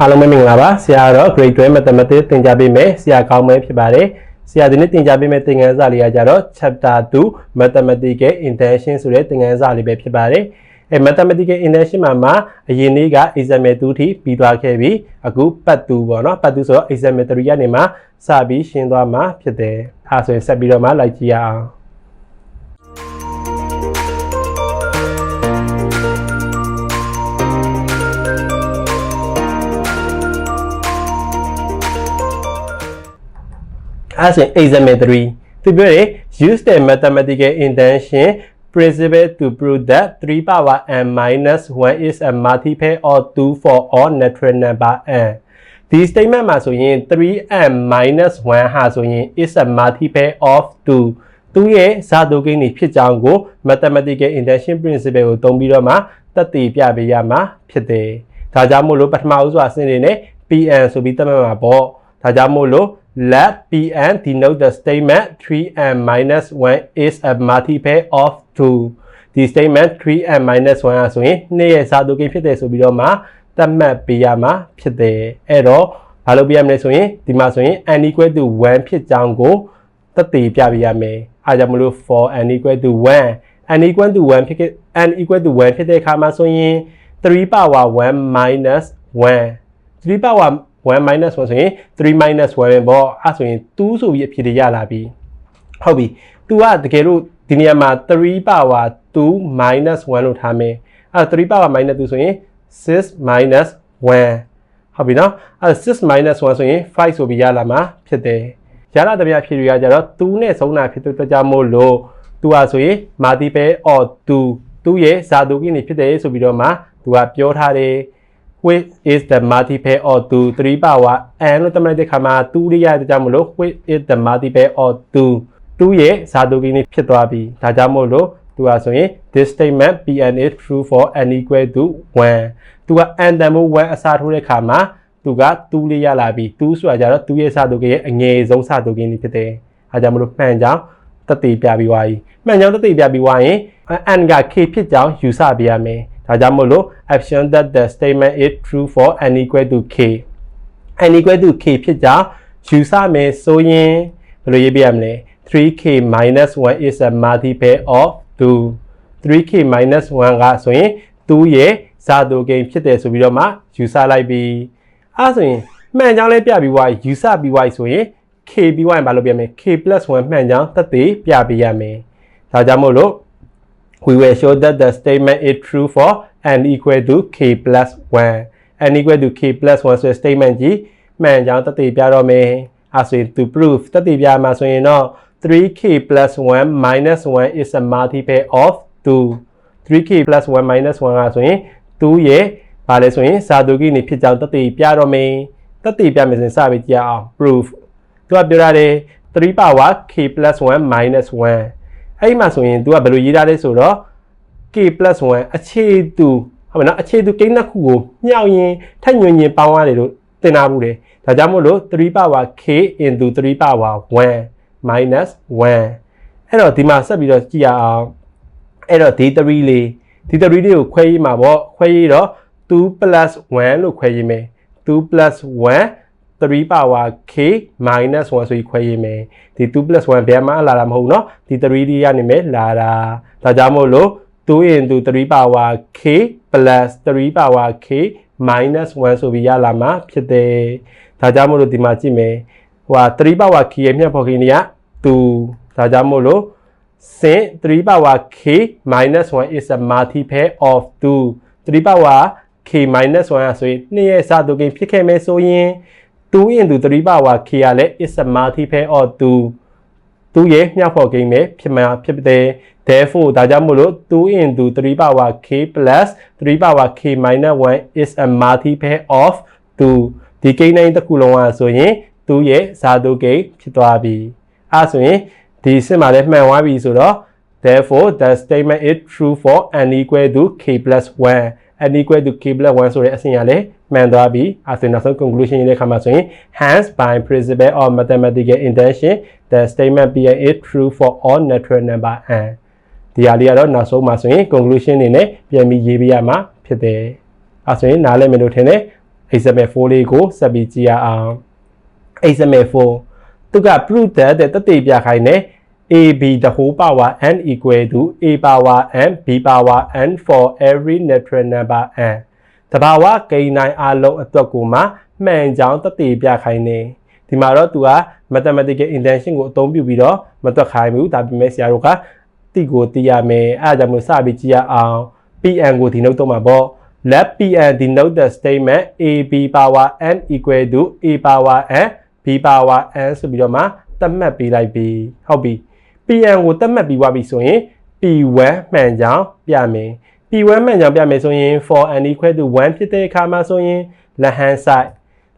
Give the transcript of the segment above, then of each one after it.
အားလုံးပဲမင်္ဂလာပါဆရာကတော့ grade 12 mathematics သင်ကြားပေးမယ်ဆရာကောင်းမဲဖြစ်ပါတယ်ဆရာဒီနေ့သင်ကြားပေးမယ့်သင်ခန်းစာလေးကကြတော့ chapter 2 mathematical intention ဆိုတဲ့သင်ခန်းစာလေးပဲဖြစ်ပါတယ်အဲ mathematical intention မှာမှာအရင်နေ့က exam 2ထိပြီးသွားခဲ့ပြီအခုပတ်2ပေါ့နော်ပတ်2ဆိုတော့ exam 3ကနေမှစပြီးရှင်းသွားမှာဖြစ်တယ်အဲဆိုရင်ဆက်ပြီးတော့မှလိုက်ကြည့်ရအောင် အဲ့ဒါဆိုရင် example 3သူပြောတယ် use the mathematical intention principle to prove that 3 power n minus 1 is a multiple of 2 for all natural number n ဒီ statement မှာဆိုရင် 3n minus 1ဟာဆိုရင် is a multiple of 2သူရဲ့ဇာတုကိန်းတွေဖြစ်ကြောင်းကို mathematical intention principle ကိုသုံးပြီးတော့မှသက်သေပြပေးရမှာဖြစ်တယ်။ဒါကြောင့်မို့လို့ပထမဦးစွာအဆင့်တွေနဲ့ PN ဆိုပြီးသတ်မှတ်မှာပေါ့။ဒါကြောင့်မို့လို့ let Pn denote the statement 3n minus 1 is a multiple of 2ဒီ statement 3n minus 1อ่ะဆိုရင်2ရဲ့ဇာတုကိန်းဖြစ်တယ်ဆိုပြီးတော့မှသတ်မှတ်ပေးရမှာဖြစ်တယ်အဲ့တော့ဘာလို့ပြရမလဲဆိုရင်ဒီမှာဆိုရင် n equal to 1ဖြစ်ကြောင်းကိုသက်သေပြပေးရမယ်အားကြောင့်မလို့ for n equal to 1 n equal to 1ဖြစ်ခဲ့ n equal to 1ဖြစ်တဲ့အခါမှာဆိုရင်3 power 1 minus 1 3 power 1 minus 1ဆိုရင်3 minus 1ပဲပေါ့အဲ့ဆိုရင်2ဆိုပြီးအဖြစ်တွေရလာပြီဟုတ်ပြီ तू ကတကယ်လို့ဒီနေရာမှာ3 power 2 minus 1လို့ထားမယ်အဲ့3 power minus 2ဆိုရင်6 minus 1ဟုတ်ပြီနော်အဲ့6 minus 1ဆိုရင်5ဆိုပြီးရလာမှာဖြစ်တယ်ရလာတဲ့ပြဖြစ်တွေကကြတော့2နဲ့ဆုံးတာဖြစ်တဲ့အတွက်ကြောင့်မို့လို့ तू อ่ะဆိုရင် multiple of 2 2ရဲ့ဇာတုကိန်းတွေဖြစ်တယ်ဆိုပြီးတော့မှ तू ကပြောထားတယ် which is the multiple of 2 3 power n လို့သတ်မှတ်တဲ့ခါမှာ2ရရတဲ့ကြောင့်မလို့ which is the multiple of 2 2ရဲ့ဇာတုကိန်းလေးဖြစ်သွားပြီဒါကြောင့်မို့လို့သူကဆိုရင် this statement pn is true for n equal to 1သူက n တန်ဖိုး1အစားထိုးတဲ့ခါမှာသူက2လေးရလာပြီ2ဆိုတာကြတော့2ရဲ့ဇာတုကိန်းရဲ့အငယ်ဆုံးဇာတုကိန်းလေးဖြစ်တယ်ဒါကြောင့်မလို့မှန်ကြောင်းတတိပြပြီးသွားပြီမှန်ကြောင်းတတိပြပြီးသွားရင် n က k ဖြစ်ကြောင်းယူဆပြရမယ် ဒါကြောင့်မို့လို့ action that the statement is true for n equal to k n equal to k ဖြစ်ကြောင်းယူဆမယ်ဆိုရင်ဘယ်လိုရေးပြရမလဲ 3k minus 1 is a multiple of 2 3k minus 1ကဆိုရင်2ရဲ့ဇာတုကိန်းဖြစ်တယ်ဆိုပြီးတော့မှယူဆလိုက်ပြီအဲဆိုရင်မှန်ကြောင်းလေးပြပြီးွားယူဆပြီးွားဆိုရင် k ပြီးွားရင်ဘာလုပ်ပြမလဲ k 1မှန်ကြောင်းသက်သေပြပေးရမယ်ဒါကြောင့်မို့လို့ we will show that the statement is true for n equal to k plus 1 n equal to k plus 1ဆိုတဲ့ statement ကြီးမှန်ကြောင်းသက်သေပြတော့မယ်အဲဆိုရင် to prove သက်သေပြမှာဆိုရင်တော့ 3k plus 1 minus 1 is a multiple of 2 3k plus 1 minus 1ကဆိုရင်2ရဲ့ဘာလဲဆိုရင်ဇာတုကိနေဖြစ်ကြောင်းသက်သေပြတော့မယ်သက်သေပြမယ်ဆိုရင်စပြီးကြည့်အောင် proof သူကပြောရတယ်3 power k plus 1 minus 1 အဲ့ဒီမှာဆိုရင် तू ကဘယ်လိုရေးထားလဲဆိုတော့ k plus 1အခြေတူဟုတ်မလားအခြေတူကိန်းနှစ်ခုကိုမြှောက်ရင်ထက်ညွင်ညင်ပေါင်းရတယ်လို့သင်ထားဘူးတယ်ဒါကြောင့်မို့လို့3 power k into 3 power 1 minus 1အဲ့တော့ဒီမှာဆက်ပြီးတော့ကြည့်ရအောင်အဲ့တော့ d3 လေး d3 လေးကိုခွဲရေးမှာပေါ့ခွဲရေးတော့2 plus 1လို့ခွဲရေးမယ်2 plus 1 3 power k minus 1ဆိုပြီးခွဲရေးမယ်ဒီ2 plus 1ဘယ်မှာလာတာမဟုတ်เนาะဒီ3ဒီကနေမယ်လာတာဒါကြောင့်မို့လို့2 into 3 power k plus 3 power k minus 1ဆိုပြီးရလာမှာဖြစ်တယ်ဒါကြောင့်မို့လို့ဒီမှာကြည့်မယ်ဟိုဟာ3 power k ရဲ့မြတ်ဖော်ကိန်းတွေက2ဒါကြောင့်မို့လို့စင်3 power k minus 1 is a multiple of 2 3 power k minus 1อ่ะဆိုရင်2ရဲ့စတုကိန်းဖြစ်ခဲ့မယ်ဆိုရင် 2 into 3 power k ကလည်း is a multiple of 2 2ရဲ့မြတ်ဖော်ကိန်းပဲဖြစ်မှာဖြစ်တဲ့ therefore ဒါကြောင့်မို့လို့2 into 3 power k plus 3 power k minus 1 is a multiple of 2ဒီကိန်းတိုင်းတစ်ခုလုံးอ่ะဆိုရင်2ရဲ့ဇာတုကိန်းဖြစ်သွားပြီအဲဆိုရင်ဒီစစ်မှာလည်းမှန်သွားပြီဆိုတော့ therefore the statement is true for n equal to k plus 1 n equal to k plus 1ဆိုတဲ့အဆင့်ရလည်းမှန်သွားပြီအဲဆိုရင်နောက်ဆုံး conclusion ရေးတဲ့အခါမှာဆိုရင် hence by principle of mathematical intention the statement p is true for all natural number n ဒီဟာလေးကတော့နောက်ဆုံးမှာဆိုရင် conclusion နေနဲ့ပြန်ပြီးရေးပြရမှာဖြစ်တယ်အဲဆိုရင်နားလည်မယ်လို့ထင်တယ် example 4လေးကိုဆက်ပြီးကြည့်ရအောင် example 4သူက prove that တဲ့တတိပြခိုင်းတယ် AB the whole power n equal to a power n b power n for every natural number n တဘာဝကိန်းတိုင်းအလုံးအတွက်ကိုမှမှန်ကြောင်းတတိပြခိုင်းနေဒီမှာတော့သူက mathematical intention ကိုအသုံးပြုပြီးတော့မတွက်ခိုင်းဘူးဒါပေမဲ့ဆရာတို့ကတိကိုသိရမယ်အဲဒါကြောင့်မို့စပြီးကြည့်ရအောင် PN ကိုဒီနှုတ်တော့မှာပေါ့ let PN denote the statement AB power n equal to A power n B power n ဆိုပြီးတော့မှသတ်မှတ်ပေးလိုက်ပြီဟုတ်ပြီ PN ကိုသတ်မှတ်ပြီးွားပြီဆိုရင် P1 မှန်ကြောင်းပြမယ် P1 မှန်ကြောင်းပြမယ်ဆိုရင် for n equal to 1ဖြစ်တဲ့အခါမှာဆိုရင် left hand side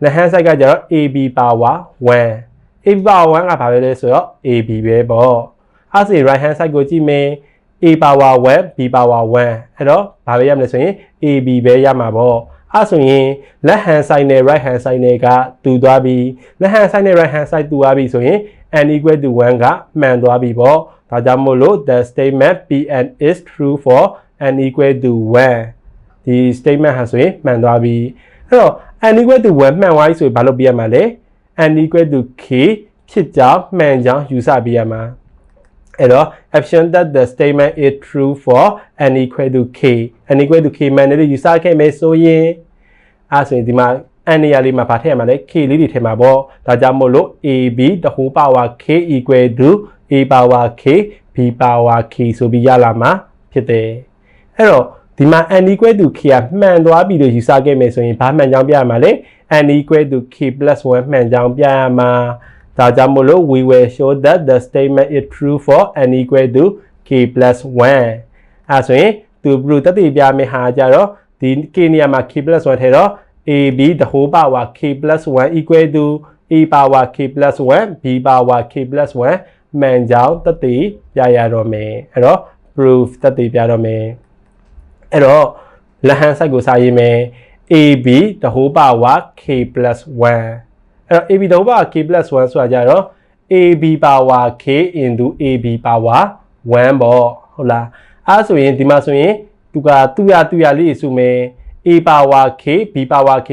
left hand side ကကျတော့ AB power 1 AB power 1ကဘာပဲလဲဆိုတော့ AB ပဲပေါ့အဲ့ဆို right hand side ကိုကြည့်မယ် A power 1 B power 1အဲ့တော့ဘာပဲရမလဲဆိုရင် AB ပဲရမှာပေါ့အဲ့ဆိုရင် left hand side နဲ့ right hand side နဲ့ကတူသွားပြီ left hand side နဲ့ right hand side တူသွားပြီဆိုရင် n equal to 1ကမှန်သွားပြီပေါ့ဒါကြောင့်မို့လို့ the statement pn is true for n equal to 1ဒီ statement ဟာဆိုရင်မှန်သွားပြီအဲ့တော့ n equal to 1မှန်သွားပြီဆိုရင်ဘာလုပ်ပြရမှာလဲ n equal to k ဖြစ်ကြောင်းမှန်ကြောင်းယူဆပြရမှာအဲ့တော့ option that the statement is true for n equal to k n equal to k မှန်တယ်လို့ယူဆခဲ့မယ်ဆိုရင်အဲ့ဆိုရင်ဒီမှာ n နေရာလေးမှာဗာထည့်ရမှာလဲ k လေးတွေထည့်မှာပေါ့ဒါကြောင့်မို့လို့ ab the whole power k equal to a power k b power k ဆိုပြီးရလာမှာဖြစ်တယ်အဲ့တော့ဒီမှာ n equal to k ကမှန်သွားပြီလို့ယူဆခဲ့မယ်ဆိုရင်ဘာမှန်ကြောင်းပြရမှာလဲ n equal to k 1မှန်ကြောင်းပြရမှာဒါကြောင့်မို့လို့ we will show that the statement is true for n equal to k 1အဲဆိုရင်သူဘလို့တတိပြမယ်ဟာကြတော့ဒီ k နေရာမှာ k 1ထည့်တော့ AB the whole power k plus 1 equal to A power k plus 1 B power k plus 1မှန်ကြောင်းတတိပြရတော့မယ်အဲ့တော့ proof တတိပြတော့မယ်အဲ့တော့ left hand side ကိုစာရေးမယ် AB the whole power k plus 1အဲ့တော့ AB the whole power k plus 1ဆိုတာကြတော့ AB power k into AB power 1ပေါ့ဟုတ်လားအဲ့ဆိုရင်ဒီမှာဆိုရင်သူကသူရသူရလေးစုမယ် a power k b power k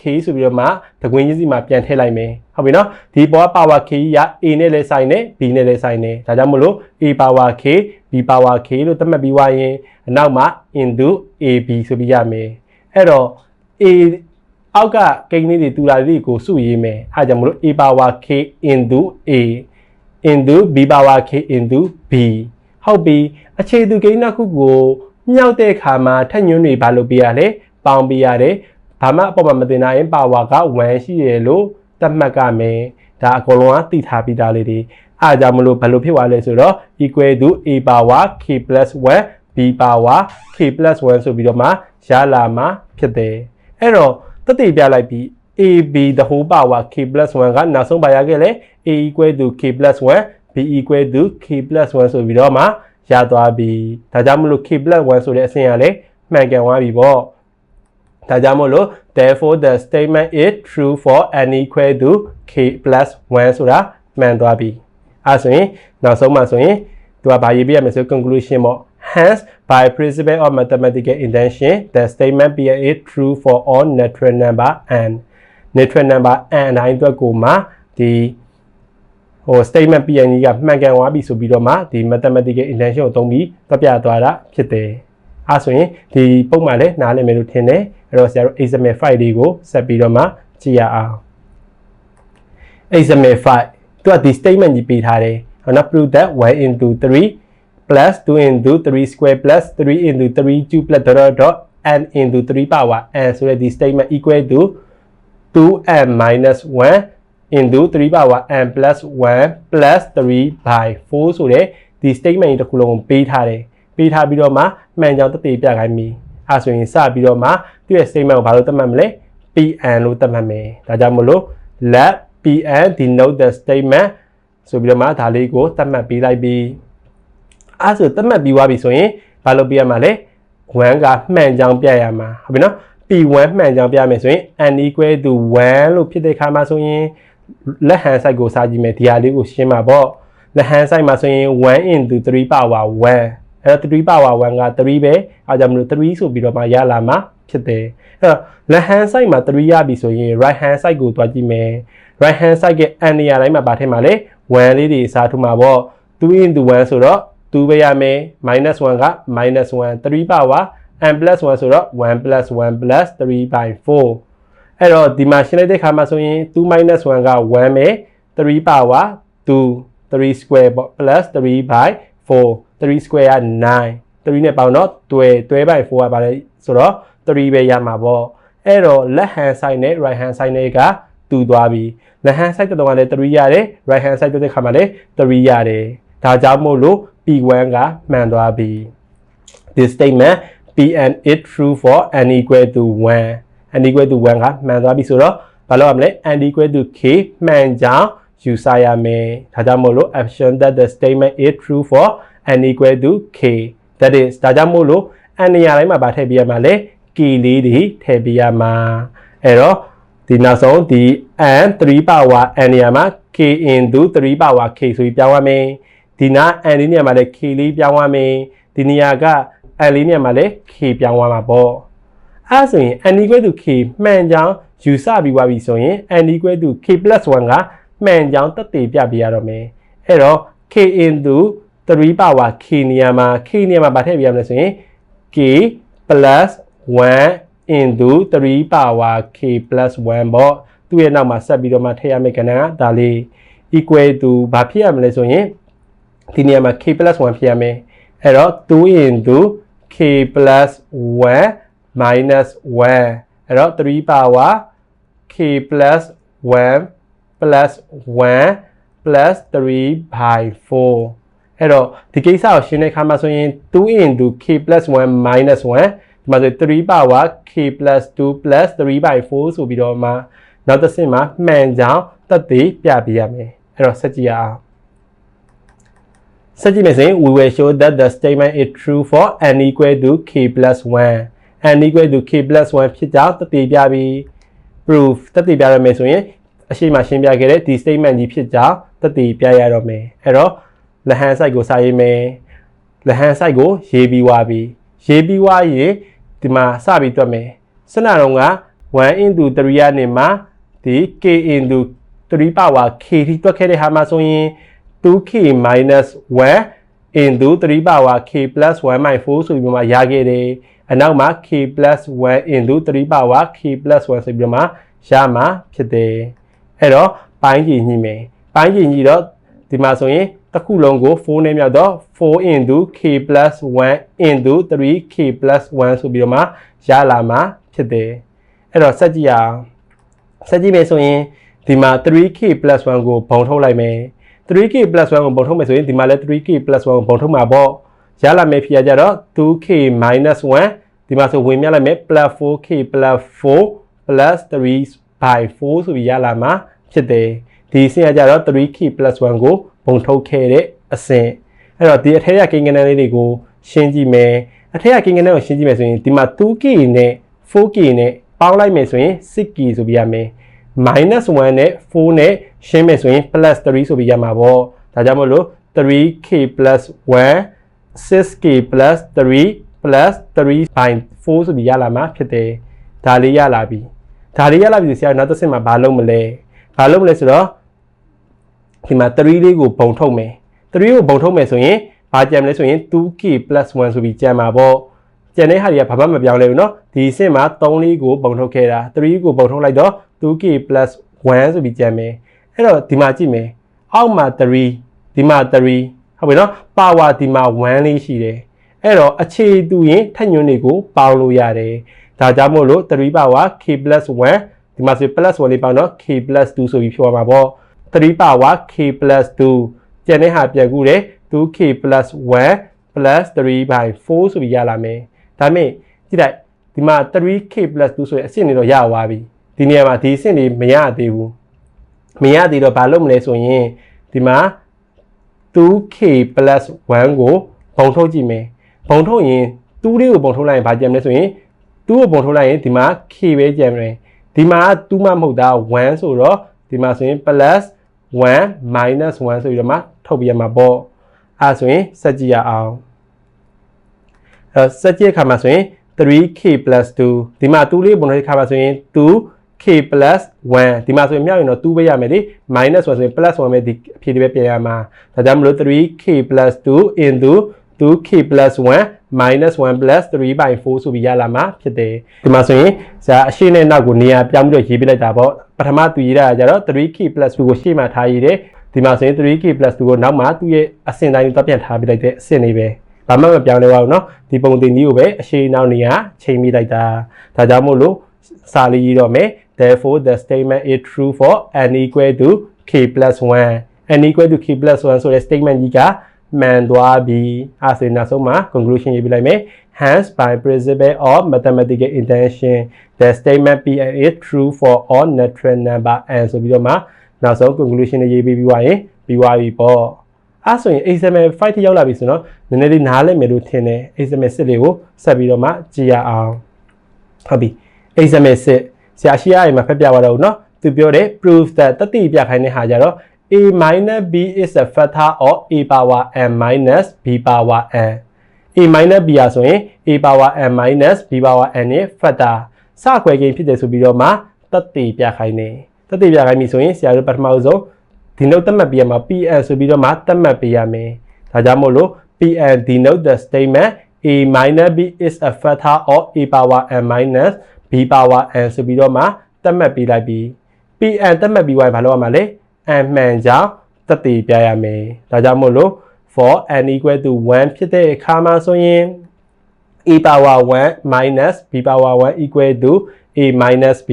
k ဆိုပြီးတော့မှတကွင်းကြီးစီမှာပြန်ထည့်လိုက်မယ်ဟုတ်ပြီနော်ဒီပေါ် power k ကြီးက a နဲ့လည်းဆိုင်နေ b နဲ့လည်းဆိုင်နေဒါကြောင့်မလို့ a power k b power k လို့သတ်မှတ်ပြီးွားရင်အနောက်မှာ into ab ဆိုပြီးရမယ်အဲ့တော့ a အောက်ကကိန်းလေးတွေတူလာလေးကိုစုရေးမယ်အဲကြောင့်မလို့ a power k into a into b power k into b ဟုတ်ပြီအခြေသူကိန်းနှစ်ခုကိုမြောက်တဲ့အခါမှာထက်ညွန်းတွေဘာလုပ်ပြရလဲ ပေါင်းပြရတယ်ဘာမှအပေါ်မှာမတင်နိုင်ရင်ပါဝါက1ရှိရလို့သတ်မှတ်ကမယ်ဒါအကုန်လုံးကသိထားပြီးသားလေးတွေအားကြောင့်မလို့ဘယ်လိုဖြစ်သွားလဲဆိုတော့ equal to a power k 1 b power k 1ဆိုပြီးတော့မှရလာမှာဖြစ်တယ်အဲ့တော့တတိပြလိုက်ပြီး ab the whole power k 1ကနောက်ဆုံးပါရခဲ့လေ a equal to k 1 b equal to k 1ဆိုပြီးတော့မှရသွားပြီဒါကြောင့်မလို့ k 1ဆိုတဲ့အဆင့်ကလည်းမှန်ကန်သွားပြီပေါ့ ဒါကြောင့်မို့လို့ therefore the statement is true for n equal to k 1ဆိုတာမှန်သွားပြီအဲဆိုရင်နောက်ဆုံးမှဆိုရင်သူကဘာရေးပြရမလဲဆို conclusion ပေါ့ hence by principle of mathematical intention the statement P is true for all natural number n natural number n အတိုင်းအတွက်ကိုမှဒီဟို statement PN ကြီးကမှန်ကန်သွားပြီဆိုပြီးတော့မှဒီ mathematical intention ကိုသုံးပြီးပြပြသွားတာဖြစ်တယ် အဲဆိုရင်ဒီပုံမှန်လည်းနားလည်မယ်လို့ထင်တယ်အဲ့တော့ဆရာတို့ example 5လေးကိုဆက်ပြီးတော့မှကြည့်ရအောင် example 5သူကဒီ statement ကြီးပေးထားတယ်ဟောနော် prove that 1 into 3 plus 2 into 3 square plus 3 into 3 2 plus dot dot dot n into 3 power n ဆိုတဲ့ဒီ statement equal to 2n minus 1 into 3 power n plus 1 plus 3 by 4ဆိုတဲ့ဒီ statement ကြီးတစ်ခုလုံးကိုပေးထားတယ် ပေးထားပြီးတော့မှမှန်ကြောင်းတည်ပြခိုင်းပြီအဲဆိုရင်စပြီးတော့မှသူ့ရဲ့ statement ကိုဘာလို့သတ်မှတ်မလဲ pn လို့သတ်မှတ်မယ်ဒါကြောင့်မလို့ let pn denote the statement ဆိုပြီးတော့မှဒါလေးကိုသတ်မှတ်ပေးလိုက်ပြီးအဲဆိုသတ်မှတ်ပြီးွားပြီဆိုရင်ဘာလို့ပြရမှာလဲ1ကမှန်ကြောင်းပြရမှာဟုတ်ပြီနော် p1 မှန်ကြောင်းပြမယ်ဆိုရင် n equal to 1လို့ဖြစ်တဲ့ခါမှာဆိုရင်လက်ဟန် side ကိုစာကြည့်မယ်ဒီဟာလေးကိုရှင်းပါပေါ့လက်ဟန် side မှာဆိုရင်1 into 3 power 1 အဲ့တော့3 power 1က3ပဲအဲကြောင့်မလို့3ဆိုပြီးတော့မှရလာမှာဖြစ်တယ်အဲ့တော့ left hand side မှာ3ရပြီဆိုရင် right hand side ကိုတွားကြည့်မယ် right hand side က n နေရာတိုင်းမှာပါထည့်မှာလေ1လေးတွေအစားထိုးမှာပေါ့2 into 1ဆိုတော့2ပဲရမယ် minus 1က minus 1 3 power n plus 1ဆိုတော့1 plus 1 plus 3 by 4အဲ့တော့ဒီမှာရှင်းလိုက်တဲ့ခါမှာဆိုရင်2 minus 1က1ပဲ3 power 2 3 square ပေါ့ plus 3 by 4 3 square က9 3နဲ့ပေါင်းတော့တွဲတွဲ by 4ကပါလဲဆိုတော့3ပဲရမှာပေါ့အဲ့တော့ left hand side နဲ့ right hand side နဲ့ကတူသွားပြီ left hand side တော့ကလည်း3ရတယ် right hand side တဲ့ခါမှာလည်း3ရတယ်ဒါကြောင့်မို့လို့ P1 ကမှန်သွားပြီ this statement Pn is true for n equal to 1 n equal to 1ကမှန်သွားပြီဆိုတော့ဘာလို့ရမလဲ n equal to k မှန်ကြောင်းယူဆရမယ်ဒါကြောင့်မို့လို့ option that the statement is true for n equal to k that is ဒါကြောင့်မို့လို့ n နေရာတိုင်းမှာဗာထည့်ပြရမှာလဲ k လေးတွေထည့်ပြရမှာအဲ့တော့ဒီနောက်ဆုံးဒီ n 3 power n နေရာမှာ k into 3 power k ဆိုပြီးပြောင်းရမယ်ဒီနာ n လေးနေရာမှာလဲ k လေးပြောင်းရမယ်ဒီနေရာက n လေးနေရာမှာလဲ k ပြောင်းရမှာပေါ့အဲဆိုရင် n equal to k မှန်ကြောင်းယူဆပြီးသွားပြီဆိုရင် n equal to k 1ကမှန်ကြောင်းတက်တည်ပြပြရတော့မယ်အဲ့တော့ k into 3 power k နေရာမှာ k နေရာမှာဗာထည့်ပြရမလဲဆိုရင် k plus 1 into 3 power k plus 1ပေါ့သူ့ရဲ့နောက်မှာဆက်ပြီးတော့မှထည့်ရမယ့်ကဏ္ဍကဒါလေး equal to ဘာဖြစ်ရမလဲဆိုရင်ဒီနေရာမှာ k plus 1ဖြစ်ရမယ်အဲ့တော့2 into k plus 1 minus 1အဲ့တော့3 power k plus 1 plus 1 plus 3 by 4 အဲ့တော့ဒီကိစ္စကိုရှင်းတဲ့အခါမှာဆိုရင်2 into k plus 1 minus 1ဒီမှာဆို3 power k plus 2 plus 3 by 4ဆိုပြီးတော့မှနောက်တစ်ဆင့်မှာမှန်ကြောင်းတက်သေးပြပေးရမယ်အဲ့တော့ဆက်ကြည့်ရအောင်ဆက်ကြည့်မယ်ဆိုရင် we will show that the statement is true for n equal to k plus 1 n equal to k plus 1ဖြစ်ကြောင်းတက်သေးပြပြီး proof တက်သေးပြရမယ်ဆိုရင်အရှိမရှင်းပြခဲ့တဲ့ဒီ statement ကြီးဖြစ်ကြောင်းတက်သေးပြရတော့မယ်အဲ့တော့ left hand side ကိုစာရေးမယ် left hand side ကိုရေးပြီးွားပြီးရေးပြီးွားရင်ဒီမှာစပြီးတွက်မယ်စနတော့က1 into 3ရနေမှာဒီ k into 3 power k ထိတွက်ခဲ့တဲ့ဟာမှာဆိုရင် 2k minus 1 into 3 power k plus 1 minus 4ဆိုပြီးမှရခဲ့တယ်အနောက်မှာ k plus 1 into 3 power k plus 1ဆိုပြီးမှရမှာဖြစ်တယ်အဲ့တော့ပိုင်းကြီးညှိမယ်ပိုင်းကြီးညှိတော့ဒီမှာဆိုရင် တစ်ခုလုံးကို4နဲ့မြောက်တော့4 into k plus 1 into 3k plus 1ဆိုပြီးတော့မှရလာမှာဖြစ်တယ်အဲ့တော့ဆက်ကြည့်အောင်ဆက်ကြည့်မယ်ဆိုရင်ဒီမှာ 3k plus 1ကိုဘုံထုတ်လိုက်မယ် 3k plus 1ကိုဘုံထုတ်မယ်ဆိုရင်ဒီမှာလည်း 3k plus 1ကိုဘုံထုတ်မှာပေါ့ရလာမယ်ဖြစ်ရကြတော့ 2k minus 1ဒီမှာဆိုဝင်မြလိုက်မယ် plus 4k plus 4 plus 3 by 4ဆိုပြီးရလာမှာဖြစ်တယ်ဒီအဆင့်ကကြတော့ 3k plus 1ကို ဘုံထုတ်ခဲ့တဲ့အဆင့်အဲ့တော့ဒီအထက်ကကိန်းဂဏန်းလေးတွေကိုရှင်းကြည့်မယ်အထက်ကကိန်းဂဏန်းကိုရှင်းကြည့်မယ်ဆိုရင်ဒီမှာ 2k နဲ့ 4k နဲ့ပေါင်းလိုက်မယ်ဆိုရင် 6k ဆိုပြရမယ် minus 1နဲ့4နဲ့ရှင်းမယ်ဆိုရင် plus 3ဆိုပြီးရမှာပေါ့ဒါကြောင့်မို့လို့ 3k plus 1 6k plus 3 plus 3 by 4ဆိုပြီးရလာမှာဖြစ်တယ်ဒါလေးရလာပြီဒါလေးရလာပြီဆိုဆရာနောက်တစ်ဆင့်မှာဘာလုပ်မလဲဘာလုပ်မလဲဆိုတော့ ဒီမှာ3လေးကိုဘုံထုတ်မယ်3ကိုဘုံထုတ်မယ်ဆိုရင်ဘာကြံမလဲဆိုရင် 2k 1ဆိုပြီးကြံမှာပေါ့ကျန်တဲ့ဟာတွေကဘာမှမပြောင်းလဲဘူးเนาะဒီအဆင့်မှာ3လေးကိုပုံထုတ်ခဲ့တာ3ကိုပုံထုတ်လိုက်တော့ 2k 1ဆိုပြီးကြံမယ်အဲ့တော့ဒီမှာကြည့်မယ်အောက်မှာ3ဒီမှာ3ဟုတ်ပြီเนาะ power ဒီမှာ1လေးရှိတယ်အဲ့တော့အခြေတူရင်ထက်ညွန်းတွေကိုပေါင်းလို့ရတယ်ဒါကြောင့်မို့လို့3 power k 1ဒီမှာဆို plus 1လေးပေါင်းတော့ k 2ဆိုပြီးပြောရမှာပေါ့ 3 power k 2ကျန်တဲ့ဟာပြန်ကူတယ် 2k 1 plus 3 by 4ဆိုပြီးရလာမယ်ဒါမဲ့ကြည့်လိုက်ဒီမှာ 3k 2ဆိုရင်အဆင့်တွေတော့ရသွားပြီဒီနေရာမှာဒီအဆင့်တွေမရသေးဘူးမရသေးတော့ဘာလုပ်မလဲဆိုရင်ဒီမှာ 2k 1ကိုဘုံထုတ်ကြည့်မယ်ဘုံထုတ်ရင်2လေးကိုဘုံထုတ်လိုက်ရင်ဘာကြံမလဲဆိုရင်2ကိုဘုံထုတ်လိုက်ရင်ဒီမှာ k ပဲကြံမယ်ဒီမှာ2မှမဟုတ်တာ1ဆိုတော့ဒီမှာဆိုရင် plus 1 minus 1ဆိုပြီးတော့မှထုတ်ပြရမှာပေါ့အဲဆိုရင်စက်ကြည့်ရအောင်အဲစက်ကြည့်အခါမှာဆိုရင် 3k 2ဒီမှာ2လေးပုံနှိပ်ခါပါဆိုရင် 2k 1ဒီမှာဆိုရင်မြောက်ရင်တော့2ပဲရမယ်လေ minus ဆိုရင် plus 1ပဲဒီအဖြေတွေပဲပြင်ရမှာဒါကြောင့်မလို့ 3k 2 into 2k 1 minus 1 plus 3 by 4ဆိုပြီးရလာမှာဖြစ်တယ်ဒီမှာဆိုရင်ဇာအရှိနဲ့နောက်ကိုနေရာပြောင်းပြီးတော့ရေးပြလိုက်တာပေါ့ပထမသူရေးတာကကြတော့ 3k 2ကိုရှေ့မှာထားရေးတယ်ဒီမှာဆိုရင် 3k 2ကိုနောက်မှာသူ့ရဲ့အဆင့်တိုင်းတော့ပြန်ထားပြလိုက်တဲ့အဆင့်လေးပဲဘာမှမပြောင်းလဲပါဘူးเนาะဒီပုံတင်ကြီးကိုပဲအရှိနောက်နေရာချိန်မိလိုက်တာဒါကြောင့်မို့လို့စာလေးရေးတော့မယ် therefore the statement is true for n equal to k 1 n equal to k 1ဆိုတဲ့ statement ကြီးက မှန်သွားပြီအဲဆိုရင်နောက်ဆုံးမှာ conclusion ရေးပြလိုက်မယ် hence by principle of mathematical intention the statement p is true for all natural number n ဆိုပြီးတော့မှနောက်ဆုံး conclusion လေးရေးပြီးပြီးွားရင်ပြီးွားပြီပေါ့အဲဆိုရင် example 5ထိရောက်လာပြီဆိုတော့နည်းနည်းလေးနားလည်မယ်လို့ထင်တယ် example 6လေးကိုဆက်ပြီးတော့မှကြည့်ရအောင်ဟုတ်ပြီ example 6ဆရာရှိရအိမ်မှာဖက်ပြသွားတော့ဦးနော်သူပြောတယ် proof that တတိပြခိုင်းတဲ့ဟာကြတော့ a minus b is a factor of a power n minus b power n a minus b อ่ะဆိုရင် a power n minus b power n ရဲ့ factor စခွဲကိန်းဖြစ်တယ်ဆိုပြီးတော့မှတတိပြခိုင်းတယ်တတိပြခိုင်းပြီဆိုရင်ဆရာတို့ပထမဆုံးဒီနှုတ်သတ်မှတ်ပြရမှာ pn ဆိုပြီးတော့မှသတ်မှတ်ပေးရမယ်ဒါကြောင့်မို့လို့ pn denote the statement a minus b is a factor of a power n minus b power n ဆိုပြီးတော့မှသတ်မှတ်ပေးလိုက်ပြီး pn သတ်မှတ်ပြီးသွားရင်ဘာလုပ်ရမှာလဲ အမှန်ကြောင့်သက်သေပြရမယ်ဒါကြောင့်မို့လို့ for n equal to 1ဖြစ်တဲ့အခါမှာဆိုရင် a power 1 minus b power 1 equal to a minus b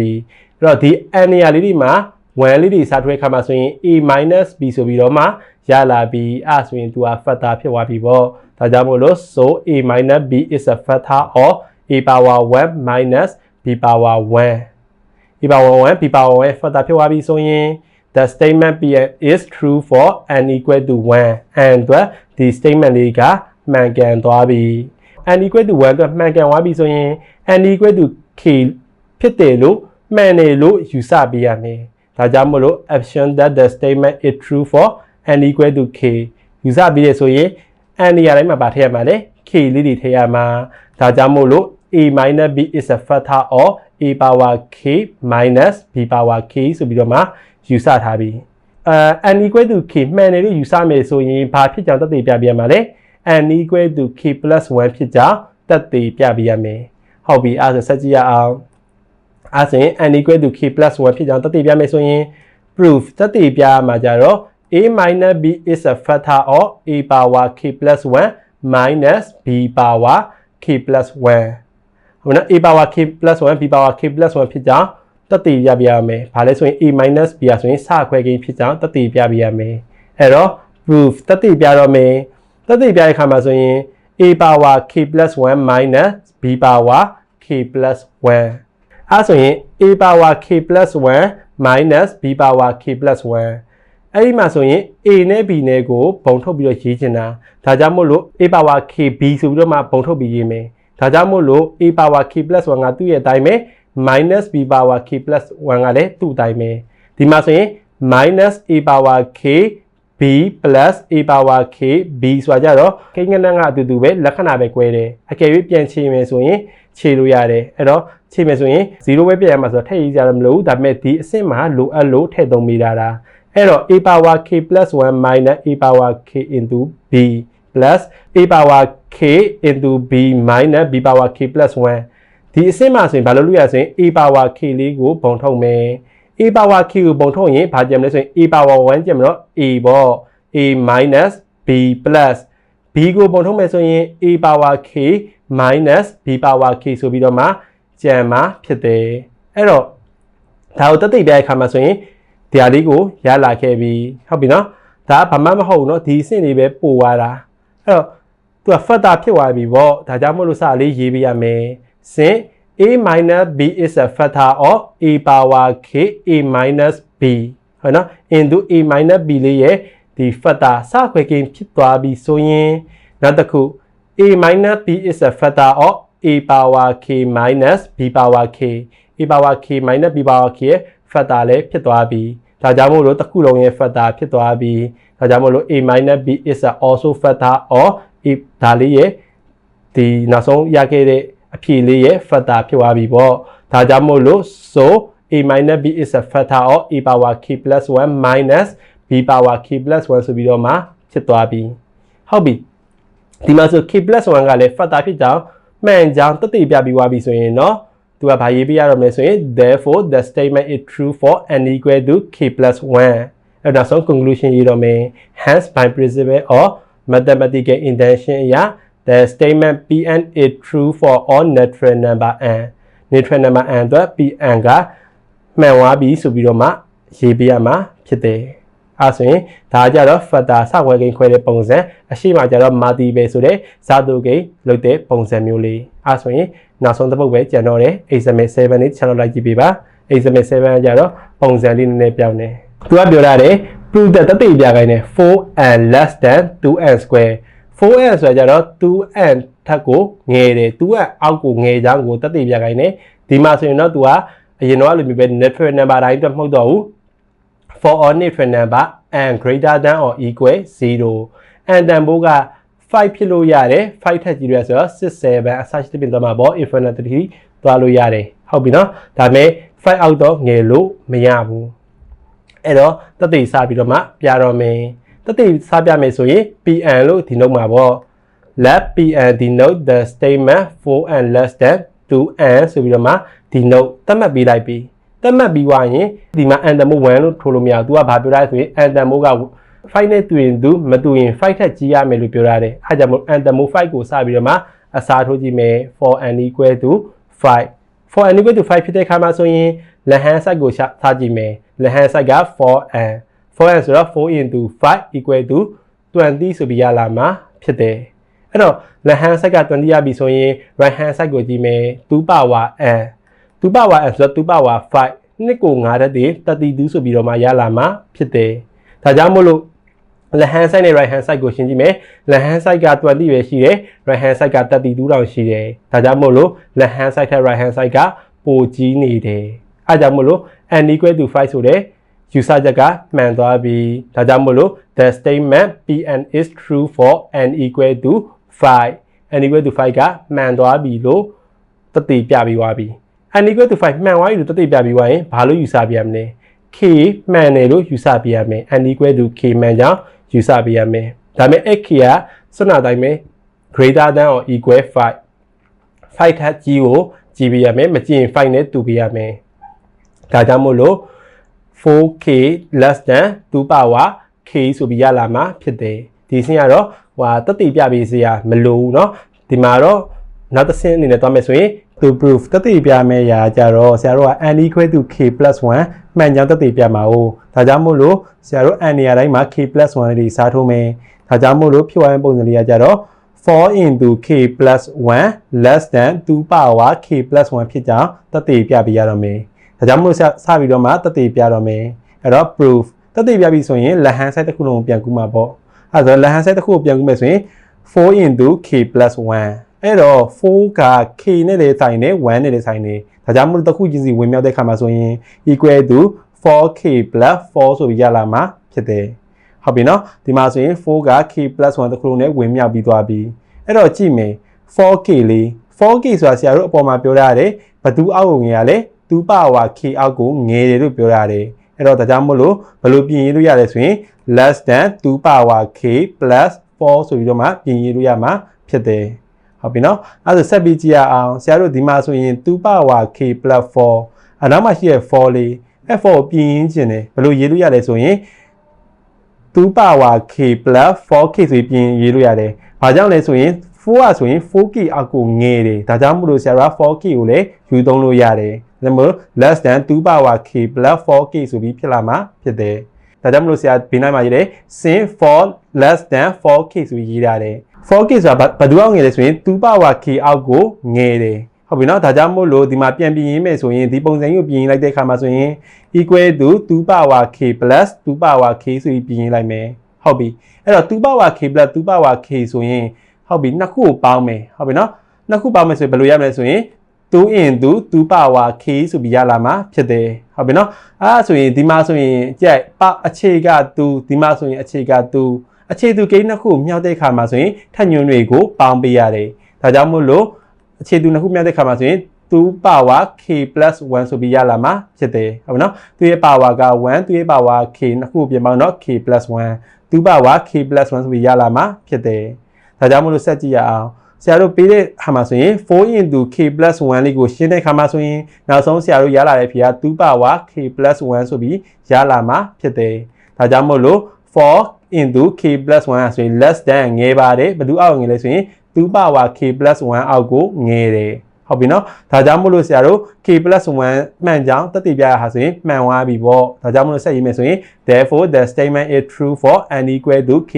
အဲ့တော့ဒီ n နေရာလေးဒီမှာ1လေးတွေစားထွဲခါမှာဆိုရင် a minus b ဆိုပြီးတော့မှရလာပြီးအဲ့ဆိုရင်သူက factor ဖြစ်သွားပြီပေါ့ဒါကြောင့်မို့လို့ so a minus b is a factor of a power 1 minus b power 1 a power 1 b power 1 factor ဖြစ်သွားပြီဆိုရင် the statement p is true for n equal to 1 and အတွက်ဒီ statement လေးကမှန်ကန်သွားပြီ n equal to 1အတွက်မှန်ကန်သွားပြီဆိုရင် n equal to k ဖြစ်တယ်လို့မှန်တယ်လို့ယူဆပေးရမယ်ဒါကြောင့်မလို့ option that the statement is true for n equal to k ယူဆပြီးရဆိုရင် n နေရာတိုင်းမှာပါထည့်ရမှာလေ k လေးတွေထည့်ရမှာဒါကြောင့်မို့လို့ a minus b is a factor of a power k minus b power k ဆိုပြီးတော့မှ ယူဆထားပြီးအဲ n equal to k မှန်တယ်လို့ယူဆမယ်ဆိုရင်ဘာဖြစ်ကြောင်သက်သေပြပြရမှာလဲ n equal to k 1ဖြစ်ကြောင်သက်သေပြပြရမယ်ဟုတ်ပြီအဲဆိုဆက်ကြည့်ရအောင်အဲဆိုရင် n equal to k 1ဖြစ်ကြောင်သက်သေပြမယ်ဆိုရင် proof သက်သေပြရမှာကြတော့ a minus b is a factor of a power k 1 minus b power k 1ဟိုနော် a power k 1 b power k 1ဖြစ်ကြောင် တက်တည်ပြပြရမယ်။ဘာလဲဆိုရင် a minus b ဆိုရင်စခွဲကိန်းဖြစ်ကြောင်းတက်တည်ပြပြရမယ်။အဲ့တော့ proof တက်တည်ပြတော့မယ်။တက်တည်ပြတဲ့အခါမှာဆိုရင် a power k 1 minus b power k 1အဲ့ဆိုရင် a power k 1 minus b power k 1အဲ့ဒီမှာဆိုရင် a နဲ့ b နဲ့ကိုဘုံထုတ်ပြီးတော့ရေးချင်တာဒါကြောင့်မို့လို့ a power k b ဆိုပြီးတော့မှဘုံထုတ်ပြီးရေးမယ်ဒါကြောင့်မို့လို့ a power k 1ကသူ့ရဲ့အတိုင်းပဲ minus b power k plus 1ကလည်းသူ့အတိုင်းပဲဒီမှာဆိုရင် minus a power k b plus a power k b ဆိုတာကြတော့ကိန်းကနန်းကအတူတူပဲလက္ခဏာပဲ꿰တယ်အကယ်၍ပြန်ခြေမယ်ဆိုရင်ခြေလို့ရတယ်အဲ့တော့ခြေမယ်ဆိုရင်0ပဲပြန်ရမှာဆိုတော့ထည့်ရေးကြရမလို့ဒါပေမဲ့ဒီအဆင့်မှာလိုအပ်လို့ထည့်သုံးမိတာဒါအဲ့တော့ a power k plus 1 minus a power k into b plus a power k into b minus b power k plus 1 ဒီအဆင့်မှာဆိုရင်ဘာလို့လုပ်ရဆိုရင် a power k လေးကိုပုံထုတ်မယ် a power k ကိုပုံထုတ်ရင်ဘာကြံမလဲဆိုရင် a power 1ကြံမလို့ a ပေါ့ a minus b plus b ကိုပုံထုတ်မယ်ဆိုရင် a power k minus b power k ဆိုပြီးတော့မှကြံမှာဖြစ်တယ်အဲ့တော့ဒါကိုတက်သိတဲ့အခါမှာဆိုရင်ဒီဟာလေးကိုရလာခဲ့ပြီဟုတ်ပြီနော်ဒါဘာမှမဟုတ်ဘူးเนาะဒီအဆင့်လေးပဲပို့သွားတာအဲ့တော့သူက factor ဖြစ်သွားပြီပေါ့ဒါကြောင့်မို့လို့စလေးရေးပေးရမယ် since a minus b is a factor of a power k a minus b ဟုတ်နော် into a minus b လေးရဲ့ဒီ factor စခွဲကိန်းဖြစ်သွားပြီဆိုရင်နောက်တစ်ခု a minus b is a factor of a power k minus b power k a power k minus b power k ရဲ့ factor လည်းဖြစ်သွားပြီဒါကြောင့်မို့လို့တစ်ခုလုံးရဲ့ factor ဖြစ်သွားပြီဒါကြောင့်မို့လို့ a minus b is a also factor of a ဒါလေးရဲ့ဒီနောက်ဆုံးရခဲ့တဲ့ အဖြေလေးရဲ့ factor ဖြစ်သွားပြီပေါ့ဒါကြောင့်မို့လို့ so a minus b is a factor of a power k plus 1 minus b power k plus 1ဆိုပြီးတော့မှဖြစ်သွားပြီဟုတ်ပြီဒီမှာဆို k plus 1ကလည်း factor ဖြစ်ကြောင်းမှန်ကြောင်းတသိပြပြီးသွားပြီဆိုရင်เนาะသူကဘာရေးပြရတော့မလဲဆိုရင် therefore the statement is true for n equal to k plus 1အဲ့ဒါဆို conclusion ရေးတော့မယ် hence by principle of mathematical intention အရာ the statement pn is true for all natural number n natural number n အတွက် pn ကမှန်သွားပြီဆိုပြီးတော့မှရေးပြရမှာဖြစ်တယ်အဲဆိုရင်ဒါကြတော့ factor စဝယ်ကိန်းခွဲတဲ့ပုံစံအရှိမကြတော့ multiple ဆိုတဲ့ဇာတုကိန်းလုပ်တဲ့ပုံစံမျိုးလေးအဲဆိုရင်နောက်ဆုံးတစ်ပုဒ်ပဲကျန်တော့တယ် example 7လေးချက်လောက်လိုက်ကြည့်ပေးပါ example 7ကြတော့ပုံစံလေးနည်းနည်းပြောင်းတယ်သူကပြောရတယ် prove that တတိပြခိုင်းတယ် 4n less than 2n square 4n ဆိုကြတော့ 2n ထက်ကိုငယ်တယ် 2n အောက်ကိုငယ်ချောင်းကိုတတိပြခိုင်းတယ်ဒီမှာဆိုရင်တော့ तू ကအရင်တော့လိုမျိုးပဲ natural number တိုင်းအတွက်မဟုတ်တော့ဘူး for all natural number n greater than or equal 0 n တန်ဖိုးက5ဖြစ်လို့ရတယ်5ထက်ကြီးရဆိုတော့6 7အစရှိတဲ့ပြင်သွားမှာပေါ့ infinity သွားလို့ရတယ်ဟုတ်ပြီနော်ဒါပေမဲ့5အောက်တော့ငယ်လို့မရဘူးအဲ့တော့တသိစပြီးတော့မှပြတော့မယ် တသိစပြမယ်ဆိုရင် pn လို့ဒီနှုတ်မှာပေါ့ let pn denote the statement 4n less than 2n ဆိုပြီးတော့မှဒီနှုတ်သတ်မှတ်ပေးလိုက်ပြီသတ်မှတ်ပြီးွားရင်ဒီမှာ n တမိုး1လို့ထိုးလို့မရဘူး तू ကဘာပြောရလဲဆိုရင် n တမိုးက5နဲ့တူရင်သူမတူရင်5ထက်ကြီးရမယ်လို့ပြောရတယ်အဲဒါကြောင့်မို့ n တမိုး5ကိုစပြီးတော့မှအစားထိုးကြည့်မယ် for n equal to 5 for n equal to 5ဖြစ်တဲ့ခါမှာဆိုရင် left hand side ကိုစားကြည့်မယ် left hand side က 4n 4n ဆိုတော့4 into 5 equal to 20ဆိုပြီးရလာမှာဖြစ်တယ်အဲ့တော့ left hand side က20ရပြီဆိုရင် right hand side ကိုကြည့်မယ်2 power n 2 power n ဆိုတော့2 power 5နှစ်ကို9တက်တည်း32ဆိုပြီးတော့မှရလာမှာဖြစ်တယ်ဒါကြောင့်မို့လို့ left hand side နဲ့ right hand side ကိုရှင်းကြည့်မယ် left hand side က20ပဲရှိတယ် right hand side က32တောင်ရှိတယ်ဒါကြောင့်မို့လို့ left hand side ထက် right hand side ကပိုကြီးနေတယ်အဲကြောင့်မို့လို့ n equal to 5ဆိုတဲ့ user ချက်ကမှန်သွားပြီဒါကြောင့်မို့လို့ the statement pn is true for n equal to 5 n equal to 5ကမှန်သွားပြီလို့တတိပြပြီးသွားပြီ n equal to 5မှန်သွားပြီလို့တတိပြပြီးသွားရင်ဘာလို့ယူဆပြရမလဲ k မှန်တယ်လို့ယူဆပြရမယ် n equal to k မှန်ကြောင်းယူဆပြရမယ်ဒါပေမဲ့ x k ကစွမ်းနာတိုင်းပဲ greater than or equal 5 5ထက်ကြီးကိုကြည့်ပြရမယ်မကြည့်ရင်5နဲ့တူပြရမယ်ဒါကြောင့်မို့လို့ 4k less than 2 power k ဆိုပြီးရလာမှာဖြစ်တယ်ဒီစင်းကတော့ဟိုတတိပြပေးစရာမလိုဘူးเนาะဒီမှာတော့နောက်တစ်ဆင့်အနေနဲ့သွားမယ်ဆိုရင် to proof တတိပြမယ့်ရာကြတော့ဆရာတို့က n equal to k 1မှန်ကြောင်းတတိပြမှာ哦ဒါကြောင့်မို့လို့ဆရာတို့ n နေရာတိုင်းမှာ k 1လေးစားထိုးမယ်ဒါကြောင့်မို့လို့ဖြစ်သွားတဲ့ပုံစံလေးကကြတော့4 into k plus 1 less than 2 power k plus 1ဖြစ်ကြောင်းတတိပြပေးရတော့မယ် ဒါကြောင့်မို့စပြီးတော့မှတတိပြတော့မယ်အဲ့တော့ proof တတိပြပြီဆိုရင် left hand side တစ်ခုလုံးကိုပြန်ကူးမှာပေါ့အဲ့ဒါဆို left hand side တစ်ခုကိုပြန်ကူးမယ်ဆိုရင်4 into k plus 1အဲ့တော့4က k နဲ့လည်းဆိုင်နေ1နဲ့လည်းဆိုင်နေဒါကြောင့်မို့တစ်ခုချင်းစီဝင်မြောက်တဲ့ခါမှာဆိုရင် equal to 4k plus 4ဆိုပြီးရလာမှာဖြစ်တယ်ဟုတ်ပြီနော်ဒီမှာဆိုရင်4က k plus 1တစ်ခုလုံးနဲ့ဝင်မြောက်ပြီးသွားပြီအဲ့တော့ကြည့်မယ် 4k လေး 4k ဆိုတာဆရာတို့အပေါ်မှာပြောရတယ်ဘသူအောက်ကိုငယ်ရလဲ 2 power k အောက်ကိုငယ်တယ်လို့ပြောရတယ်အဲ့တော့ဒါကြောင့်မို့လို့ဘယ်လိုပြင်ရေးလို့ရလဲဆိုရင် less than 2 power k plus 4ဆိုပြီးတော့မှပြင်ရေးလို့ရမှာဖြစ်တယ်ဟုတ်ပြီနော်အဲ့ဒါဆိုဆက်ပြီးကြည့်ရအောင်ဆရာတို့ဒီမှာဆိုရင်2 power k plus 4အနောက်မှာရှိတဲ့4လေး f4 ကိုပြင်ရင်းခြင်းတယ်ဘယ်လိုရေးလို့ရလဲဆိုရင်2 power k plus 4k ဆိုပြီးပြင်ရေးလို့ရတယ်။ဘာကြောင့်လဲဆိုရင်4อ่ะဆိုရင် 4k အကူငယ်တယ်ဒါကြောင့်မလို့ဆရာက 4k ကိုလည်းယူသုံးလို့ရတယ် ဒါမှမဟုတ် less than 2 power k plus 4k ဆိုပြီးဖြစ်လာမှာဖြစ်တယ်ဒါကြောင့်မလို့ဆရာဘေးနားမှာရေးတယ် sin 4 less than 4k ဆိုပြီးရေးရတယ် 4k ဆိုတာဘယ်သူအောင်ငယ်လဲဆိုရင်2 power k အောက်ကိုငယ်တယ်ဟုတ်ပြီနော်ဒါကြောင့်မို့လို့ဒီမှာပြန်ပြင်ရင်းမယ်ဆိုရင်ဒီပုံစံကြီးကိုပြင်ရင်းလိုက်တဲ့အခါမှာဆိုရင် equal to 2 power k plus 2 power k ဆိုပြီးပြင်ရင်းလိုက်မယ်ဟုတ်ပြီအဲ့တော့2 power k plus 2 power k ဆိုရင်ဟုတ်ပြီနှစ်ခုကိုပေါင်းမယ်ဟုတ်ပြီနော်နှစ်ခုပေါင်းမယ်ဆိုရင်ဘယ်လိုရမလဲဆိုရင် 2 into 2 power k ဆိုပြီးရလာမှာဖြစ်တယ်ဟုတ်ပြီနော်အဲဒါဆိုရင်ဒီမှာဆိုရင်ကြက်ပအခြေက2ဒီမှာဆိုရင်အခြေက2အခြေသူကိန်းနှစ်ခုမြောက်တဲ့အခါမှာဆိုရင်ထက်ညွန်းတွေကိုပေါင်းပေးရတယ်ဒါကြောင့်မို့လို့အခြေတူနှစ်ခုမြတ်တဲ့ခါမှာဆိုရင်2 power k 1ဆိုပြီးရလာမှာဖြစ်တယ်ဟုတ်ပြီနော်သူရဲ့ power က1သူရဲ့ power k နှစ်ခုပြင်ပေါင်းတော့ k 1 2 power k 1ဆိုပြီးရလာမှာဖြစ်တယ်ဒါကြောင့်မလို့ဆက်ကြည့်ရအောင် ဆရာတို့ပေးတဲ့ခါမှာဆိုရင်4 into k 1လေးကိုရှင်းတဲ့ခါမှာဆိုရင်နောက်ဆုံးဆရာတို့ရလာတဲ့ဖြေက2 power k 1ဆိုပြီးရလာမှာဖြစ်တယ်ဒါကြောင့်မို့လို့4 into k 1ဆိုရင် less than ငယ်ပါတယ်ဘယ်သူအောက်ငယ်လဲဆိုရင်2 power k 1အောက်ကိုငယ်တယ် ဟုတ်ပြီနော်ဒါကြောင့်မို့လို့ဆရာတို့ k 1 မှန်ကြောင်းတက်တည်ပြရဟာဆိုရင်မှန်သွားပြီပေါ့ဒါကြောင့်မို့လို့ဆက်ရေးမယ်ဆိုရင် therefore the statement is true for n equal to k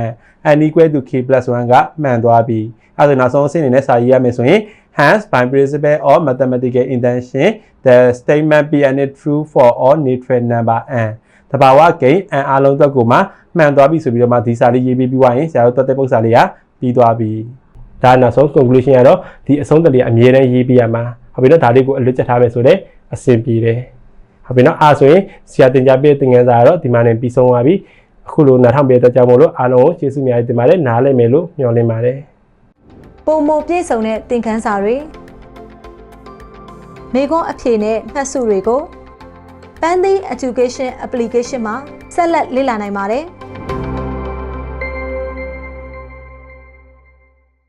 1 n equal to k 1 ကမှန်သွားပြီအဲဒါဆိုနောက်ဆုံးအဆင့်အနေနဲ့စာရေးရမယ်ဆိုရင် hence by principle of mathematical intention the statement pn is true for all natural number n တဘာဝဂိမ်း n အားလုံးအတွက်ကိုမှမှန်သွားပြီဆိုပြီးတော့မှဒီစာလေးရေးပြီးပြီးသွားရင်ဆရာတို့တွက်တဲ့ပု္ပ္ပစာလေးကပြီးသွားပြီ ဒါနောက်ဆုံး conclusion ကတော့ဒီအဆုံးတလေးအမြဲတမ်းရေးပြရမှာဟုတ်ပြီနော်ဒါလေးကိုအလွတ်ချက်ထားမယ်ဆိုတော့အဆင်ပြေတယ်ဟုတ်ပြီနော်အားဆိုရင်ဆရာတင်ကြပေးတဲ့သင်ခန်းစာကတော့ဒီမှာနေပြီးဆုံးသွားပြီအခုလိုနားထောင်ပေးတဲ့ကြောင့်မို့လို့အားလုံးကိုကျေးဇူးများတင်ပါတယ်နားလည်မယ်လို့မျှော်လင့်ပါတယ်ပုံမပြည့်စုံတဲ့သင်ခန်းစာတွေမိကုံးအဖြေနဲ့မှတ်စုတွေကို Pandy Education Application မှာဆက်လက်လေ့လာနိုင်ပါတယ်။